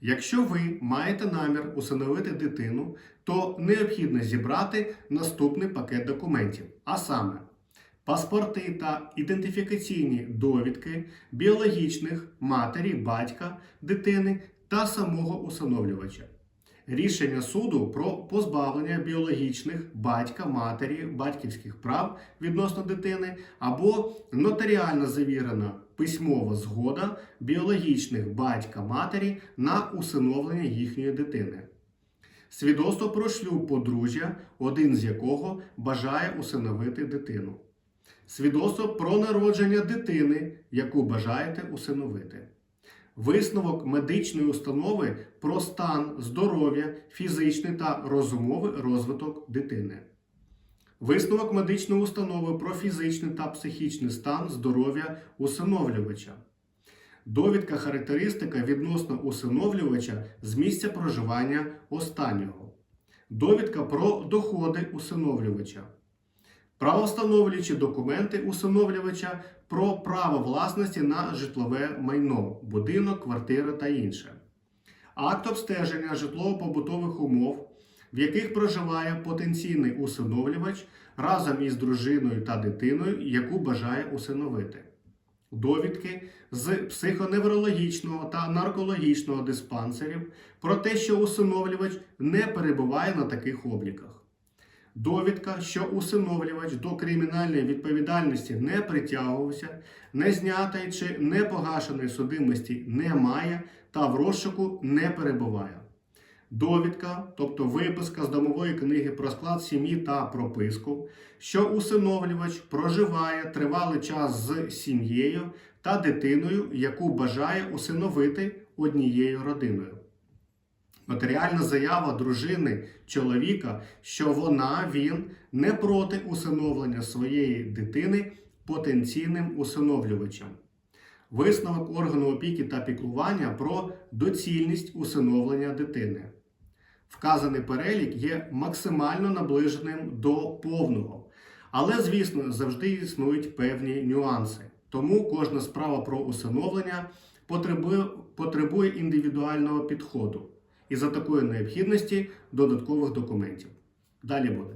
Якщо ви маєте намір усиновити дитину, то необхідно зібрати наступний пакет документів, а саме паспорти та ідентифікаційні довідки біологічних матері, батька, дитини та самого усиновлювача. Рішення суду про позбавлення біологічних батька, матері, батьківських прав відносно дитини або нотаріально завірена письмова згода біологічних батька матері на усиновлення їхньої дитини. Свідоцтво про шлюб подружжя, один з якого бажає усиновити дитину. Свідоцтво про народження дитини, яку бажаєте усиновити. Висновок медичної установи про стан здоров'я, фізичний та розумовий розвиток дитини. Висновок медичної установи про фізичний та психічний стан здоров'я усиновлювача. Довідка характеристика відносно усиновлювача з місця проживання останнього. Довідка про доходи усиновлювача. Правовстановлюючі документи усиновлювача про право власності на житлове майно, будинок, квартира та інше. Акт обстеження житлово-побутових умов, в яких проживає потенційний усиновлювач разом із дружиною та дитиною, яку бажає усиновити. Довідки з психоневрологічного та наркологічного диспансерів про те, що усиновлювач не перебуває на таких обліках. Довідка, що усиновлювач до кримінальної відповідальності не притягувався, не знятої чи не погашеної судимості немає та в розшуку не перебуває. Довідка, тобто виписка з домової книги про склад сім'ї та прописку, що усиновлювач проживає тривалий час з сім'єю та дитиною, яку бажає усиновити однією родиною. Нотаріальна заява дружини чоловіка, що вона він не проти усиновлення своєї дитини потенційним усиновлювачем. Висновок органу опіки та піклування про доцільність усиновлення дитини. Вказаний перелік є максимально наближеним до повного. Але, звісно, завжди існують певні нюанси. Тому кожна справа про усиновлення потребує, потребує індивідуального підходу і за такої необхідності додаткових документів. Далі буде.